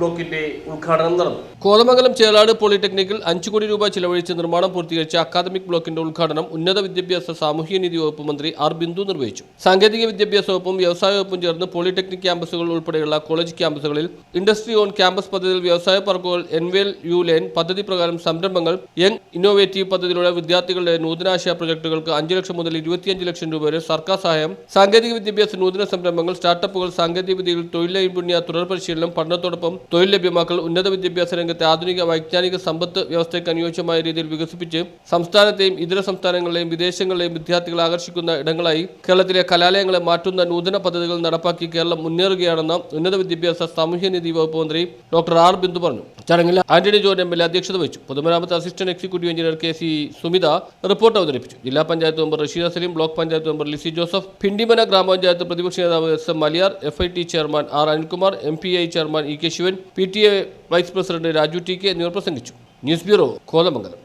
ബ്ലോക്കിന്റെ ഉദ്ഘാടനം നടന്നു. കോതമംഗലം ചേലാട് പോളിടെക്നിക്കിൽ അഞ്ചു കോടി രൂപ ചിലവഴിച്ച് നിർമ്മാണം പൂർത്തീകരിച്ച അക്കാദമിക് ബ്ലോക്കിന്റെ ഉദ്ഘാടനം ഉന്നത വിദ്യാഭ്യാസ സാമൂഹ്യ നീതി വകുപ്പ് മന്ത്രി ആർ ബിന്ദു നിർവഹിച്ചു. സാങ്കേതിക വിദ്യാഭ്യാസ വകുപ്പും വ്യവസായ വകുപ്പും ചേർന്ന് പോളിടെക്നിക് ക്യാമ്പസുകൾ ഉൾപ്പെടെയുള്ള കോളേജ് ക്യാമ്പസുകളിൽ ഇൻഡസ്ട്രി ഓൺ ക്യാമ്പസ് പദ്ധതിയിൽ വ്യവസായ പാർക്കുകൾ എൻവേൽ യു ലൈൻ പദ്ധതി പ്രകാരം സംരംഭങ്ങൾ യങ് ഇന്നോവേറ്റീവ് പദ്ധതിയിലൂടെ വിദ്യാർത്ഥികളുടെ നൂതനാശയ പ്രൊജക്ടുകൾക്ക് അഞ്ച് ലക്ഷം മുതൽ ഇരുപത്തിയഞ്ച് ലക്ഷം രൂപ വരെ സർക്കാർ സഹായം സാങ്കേതിക വിദ്യാഭ്യാസ നൂതന സംരംഭങ്ങൾ സ്റ്റാർട്ടപ്പുകൾ സാങ്കേതിക വിദ്യയിൽ തൊഴിൽ നൈപുണ്യ തുടർ പരിശീലനം പഠനത്തോടൊപ്പം തൊഴിൽ ലഭ്യമാക്കൽ ഉന്നത വിദ്യാഭ്യാസ രംഗത്തെ ആധുനിക വൈജ്ഞാനിക സമ്പത്ത് വ്യവസ്ഥയ്ക്ക് അനുയോജ്യമായ രീതിയിൽ വികസിപ്പിച്ച് സംസ്ഥാനത്തെയും ഇതര സംസ്ഥാനങ്ങളിലെയും വിദേശങ്ങളിലെയും വിദ്യാർത്ഥികളെ ആകർഷിക്കുന്ന ഇടങ്ങളായി കേരളത്തിലെ കലാലയങ്ങളെ മാറ്റുന്ന നൂതന പദ്ധതികൾ നടപ്പാക്കി കേരളം മുന്നേറുകയാണെന്ന് ഉന്നത വിദ്യാഭ്യാസ സാമൂഹ്യനീതി വകുപ്പ് മന്ത്രി ഡോക്ടർ ആർ ബിന്ദു പറഞ്ഞു. ചടങ്ങിൽ ആന്റണി ജോൺ എം എൽ അധ്യക്ഷത വഹിച്ചു. പൊതുമരാമത്ത് assistant executive engineer K C Sumitha report അവതരിപ്പിച്ചു. ജില്ലാ panchayat member Rasheed Saleem block panchayat member Lissy Joseph Pindimana grama panchayat പ്രതിപക്ഷ നേതാവ് S M Maliyar F I T chairman R Anilkumar M P I chairman E K Sivan P T A vice president Raju T K എന്നിവർ പ്രസംഗിച്ചു. News bureau Kothamangalam.